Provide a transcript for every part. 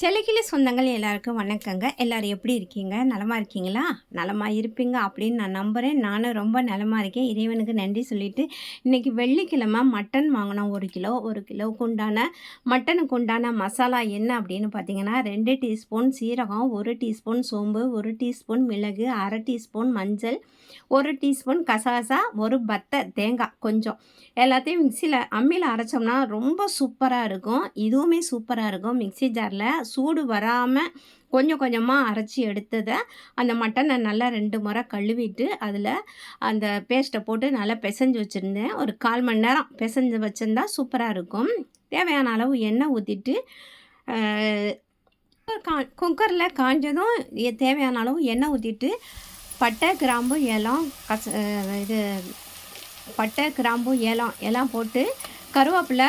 செல்லக்கிளி சொந்தங்கள் எல்லாருக்கும் வணக்கங்க. எல்லாரும் எப்படி இருக்கீங்க? நலமாக இருக்கீங்களா? நலமா இருப்பீங்க அப்படின்னு நான் நம்புகிறேன் நானும் ரொம்ப நலமாக இருக்கேன். இறைவனுக்கு நன்றி சொல்லிட்டு இன்றைக்கி வெள்ளிக்கிழமை மட்டன் வாங்கினோம். ஒரு கிலோ ஒரு கிலோவுக்கு உண்டான மட்டனுக்கு உண்டான மசாலா என்ன அப்படின்னு பார்த்தீங்கன்னா ரெண்டு டீஸ்பூன் சீரகம் ஒரு டீஸ்பூன் சோம்பு ஒரு டீஸ்பூன் மிளகு அரை டீஸ்பூன் மஞ்சள் ஒரு டீஸ்பூன் கசகசா ஒரு பத்தை தேங்காய் கொஞ்சம். எல்லாத்தையும் மிக்சியில் அம்மியில் அரைச்சோம்னா ரொம்ப சூப்பராக இருக்கும். இதுவுமே சூப்பராக இருக்கும் மிக்ஸி ஜாரில். சூடு வராமல் கொஞ்சம் கொஞ்சமாக அரைச்சி எடுத்ததை அந்த மட்டனை நல்லா ரெண்டு முறை கழுவிட்டு அதில் அந்த பேஸ்ட்டை போட்டு நல்லா பிசைஞ்சு வச்சுருந்தேன். ஒரு கால் மணி நேரம் பிசைஞ்சு வச்சுருந்தா சூப்பராக இருக்கும். தேவையான அளவு எண்ணெய் ஊற்றிட்டு கா குக்கரில் காஞ்சதும் தேவையான அளவு எண்ணெய் ஊற்றிட்டு பட்டை கிராம்பு ஏலம் கச இது பட்டை கிராம்பு ஏலம் எல்லாம் போட்டு கருவேப்பிலை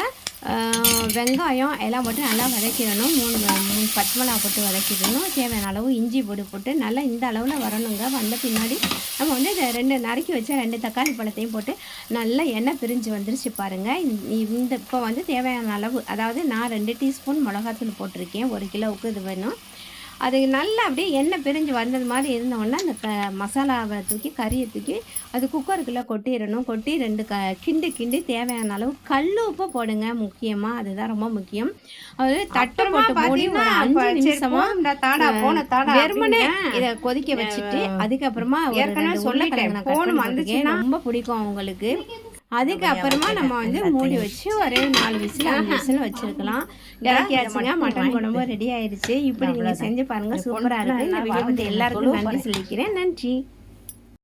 வெங்காயம் எல்லாம் போட்டு நல்லா வதக்கிடணும். மூணு மூணு பச்சை மிளகா போட்டு வதக்கிடணும். தேவையான அளவு இஞ்சி பொடி போட்டு நல்லா இந்த அளவில் வரணுங்க. வந்த பின்னாடி நம்ம வந்து இதை ரெண்டு நறுக்கி வச்ச ரெண்டு தக்காளி பழத்தையும் போட்டு நல்லா எண்ணெய் பிரிஞ்சு வந்துருச்சு பாருங்கள் இந்த இப்போ வந்து தேவையான அளவு அதாவது நான் ரெண்டு டீஸ்பூன் மிளகாத்தூள் போட்டிருக்கேன். ஒரு கிலோவுக்கு இது வேணும். அது நல்லா அப்படியே எண்ணெய் பிரிஞ்சு வந்தது மாதிரி இருந்தோடனே அந்த மசாலாவை தூக்கி கறியை தூக்கி அது குக்கருக்குள்ளே கொட்டிடணும். கொட்டி ரெண்டு க கிண்டு கிண்டி தேவையான அளவு கல் உப்பு போடுங்க முக்கியமாக அதுதான் ரொம்ப முக்கியம். அது தட்டை போட்டு மூடி ஒரு அஞ்சு நிமிஷமா வெறுமனே இதை கொதிக்க வச்சுட்டு அதுக்கப்புறமா ஏற்கனவே சொல்லிட்டேன். ரொம்ப பிடிக்கும் அவங்களுக்கு. அதுக்கப்புறமா நம்ம வந்து மூடி வச்சு ஒரே நாலு விசில் அஞ்சு விசில் வச்சிருக்கலாம். இறக்கியாச்சுங்க மட்டன் குழம்பு ரெடி ஆயிடுச்சு இப்படி நீங்கள் செஞ்சு பாருங்க சூப்பராக இருக்கு. இந்த வீடியோ பற்றி எல்லாருக்கும் நன்றி சொல்லிக்கிறேன். நன்றி.